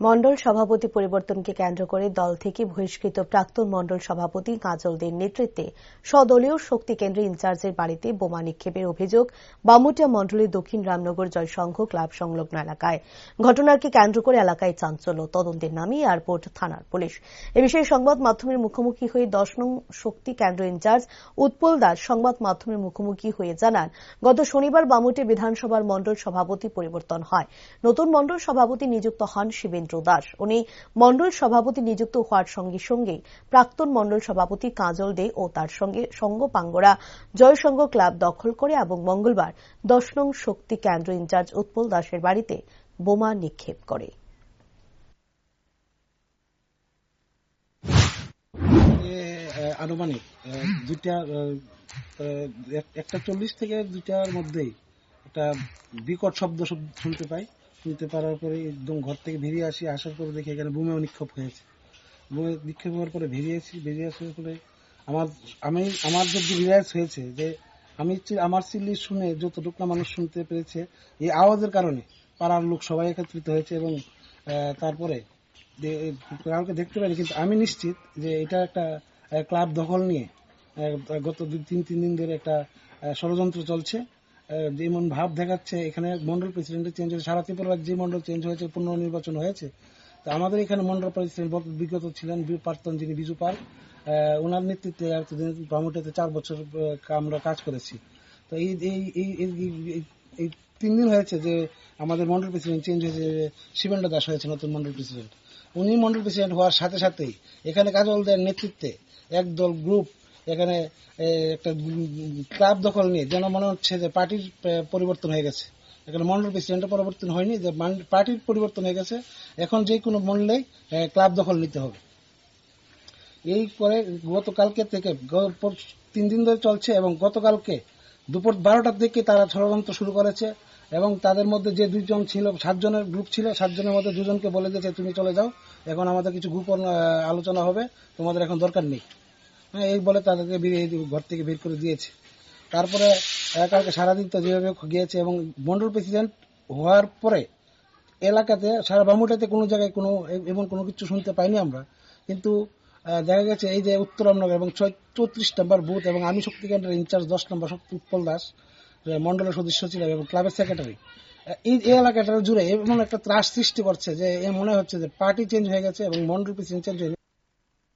মণ্ডল সভাপতি পরিবর্তনকে কেন্দ্র করে দল থেকে বহিষ্কৃত প্রাক্তন মণ্ডল সভাপতি কাজল দের নেতৃত্বে স্বদলীয় শক্তি কেন্দ্রের ইনচার্জের বাড়িতে বোমা নিক্ষেপের অভিযোগ বামুটিয়া মণ্ডলের দক্ষিণ রামনগর জয়সংঘ ক্লাব সংলগ্ন এলাকায়। ঘটনাকে কেন্দ্র করে এলাকায় চাঞ্চল্য, তদন্তের নামে এয়ারপোর্ট, থানার পুলিশ। এ বিষয়ে সংবাদ মাধ্যমের মুখোমুখি হয়ে দশ নং শক্তি কেন্দ্র ইনচার্জ উৎপল দাস সংবাদ মাধ্যমের মুখোমুখি হয়ে জানান, গত শনিবার বামুটে বিধানসভার মণ্ডল সভাপতি পরিবর্তন হয়। নতুন মণ্ডল সভাপতি নিযুক্ত হন শিবেন্দ্র দাস। উনি মণ্ডল সভাপতি নিযুক্ত হওয়ার সঙ্গে সঙ্গে প্রাক্তন মণ্ডল সভাপতি কাজল দে ও তার সঙ্গে সঙ্গপাঙ্গরা জয়সংঘ ক্লাব দখল করে এবং মঙ্গলবার দশ নং শক্তি কেন্দ্র ইনচার্জ উৎপল দাসের বাড়িতে বোমা নিক্ষেপ করে। আনুমানিক দুইটা একটা চল্লিশ থেকে দুইটার মধ্যেই একটা বিকট শব্দ শুন- শুনতে পাই। শুনতে পারার পরে একদম ঘর থেকে বেরিয়ে আসি, আসার পরে দেখি এখানে বোমা নিক্ষেপ হয়েছে। বোমা নিক্ষেপ হওয়ার পরে বেরিয়েছি বেরিয়ে আসার পরে আমার, আমি, আমার যে রিলাইজ হয়েছে যে আমি আমার চিল্লি শুনে যতটুকু না মানুষ শুনতে পেরেছে, এই আওয়াজের কারণে পাড়ার লোক সবাই একত্রিত হয়েছে এবং তারপরে কাউকে দেখতে পাইনি, কিন্তু আমি নিশ্চিত যে এটা একটা ক্লাব দখল নিয়ে গত দুই, তিন তিন দিন ধরে একটা ষড়যন্ত্র চলছে। যেমন ভাব দেখাচ্ছে, এখানে মন্ডল প্রেসিডেন্টের চেঞ্জ হয়েছে, সারা ত্রিপুরার যে মন্ডল চেঞ্জ হয়েছে, পুনর্নির্বাচন হয়েছে। তো আমাদের এখানে মন্ডল প্রেসিডেন্ট বিগত ছিলেন প্রাক্তন যিনি বিজু পাল। ওনার নেতৃত্বে এতদিন চার বছর আমরা কাজ করেছি। তো এই- এই তিন দিন হয়েছে যে আমাদের মন্ডল প্রেসিডেন্ট চেঞ্জ হয়েছে শিবেন্দ্র দাস হয়েছে নতুন মন্ডল প্রেসিডেন্ট উনি মন্ডল প্রেসিডেন্ট হওয়ার সাথে সাথেই এখানে কাজলদের নেতৃত্বে একদল গ্রুপ এখানে একটা ক্লাব দখল নিয়ে, যেন মনে হচ্ছে যে পার্টির পরিবর্তন হয়ে গেছে। এখানে মন্ডল প্রেসিডেন্টের পরিবর্তন হয়নি, যে পার্টির পরিবর্তন হয়ে গেছে। এখন যে কোনো মন্ডলেই ক্লাব দখল নিতে হবে। এই করে গতকালকে থেকে তিন দিন ধরে চলছে এবং গতকালকে দুপুর বারোটার দিকে তারা ষড়যন্ত্র শুরু করেছে এবং তাদের মধ্যে যে দুইজন ছিল, সাতজনের গ্রুপ ছিল, সাতজনের মধ্যে দুজনকে বলে দিয়েছে, তুমি চলে যাও, এখন আমাদের কিছু গোপন আলোচনা হবে, তোমাদের এখন দরকার নেই। এই বলে তাদেরকে ঘর থেকে বের করে দিয়েছে। তারপরে কালকে সারাদিন তো যেভাবে গিয়েছে এবং মন্ডল প্রেসিডেন্ট হওয়ার পরে এলাকাতে, সারা বামুটাতে কোনো জায়গায় কোনো এমন কোনো কিছু শুনতে পাইনি আমরা। কিন্তু দেখা গেছে এই যে উত্তর রামনগর এবং চৌত্রিশ নম্বর বুথ এবং আমি শক্তি কেন্দ্রের ইনচার্জ দশ নম্বর শক্তি উৎপল দাস মন্ডলের সদস্য ছিলাম এবং ক্লাবের সেক্রেটারি। এই এই এলাকাটা জুড়ে এমন একটা ত্রাস সৃষ্টি করছে যে মনে হচ্ছে যে পার্টি চেঞ্জ হয়ে গেছে এবং মন্ডল প্রেসিডেন্ট চেঞ্জ হয়ে